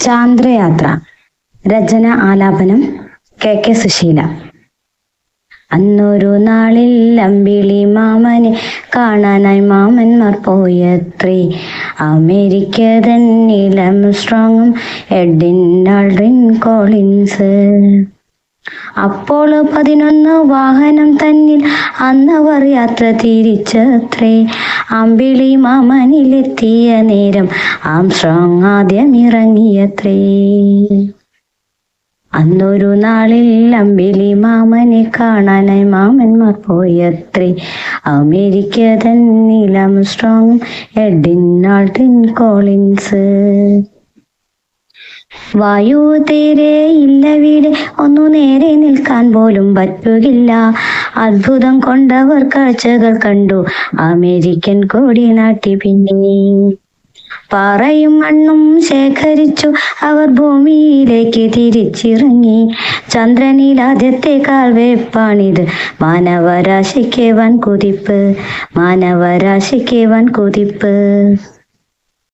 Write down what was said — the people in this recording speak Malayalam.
ചാന്ദ്രയാത്ര രചന ആലാപനം കെ കെ സുശീല. അന്നൊരു നാളിൽ അമ്പിളി മാമനെ കാണാനായി മാമന്മാർ പോയത്രേ. അമേരിക്ക തന്നിലം സ്ട്രോങ്ങും എഡിൻ ആൾഡ്രിൻ കോളിൻസ് അപ്പോൾ പതിനൊന്ന് വാഹനം തന്നിൽ അന്നവർ യാത്ര തിരിച്ചത്രേ. അമ്പിളി മാമനിലെത്തിയ നേരം ആം സ്ട്രോങ് ആദ്യം ഇറങ്ങിയത്രേ അന്നൊരു നാളിൽ അമ്പിളി മാമനെ കാണാനായി മാമന്മാർ പോയത്രേ. അമേരിക്ക തന്നിലം ആംസ്ട്രോങ് എഡിൻ ആൾട്ടിൻ കോളിൻസ് വായു തീരെ ഇല്ല വീട്. ഒന്നു നേരെ നിൽക്കാൻ പോലും പറ്റുകില്ല. അത്ഭുതം കൊണ്ടവർ കാഴ്ചകൾ കണ്ടു. അമേരിക്കൻ കോടി നാട്ടി പിന്നെ. പാറയും മണ്ണും ശേഖരിച്ചു. അവർ ഭൂമിയിലേക്ക് തിരിച്ചിറങ്ങി. ചന്ദ്രനിൽ ആദ്യത്തെ കാൽവെപ്പാണിത് മാനവരാശിക്ക് വൻ കുതിപ്പ് മാനവരാശിക്ക് വൻ കുതിപ്പ്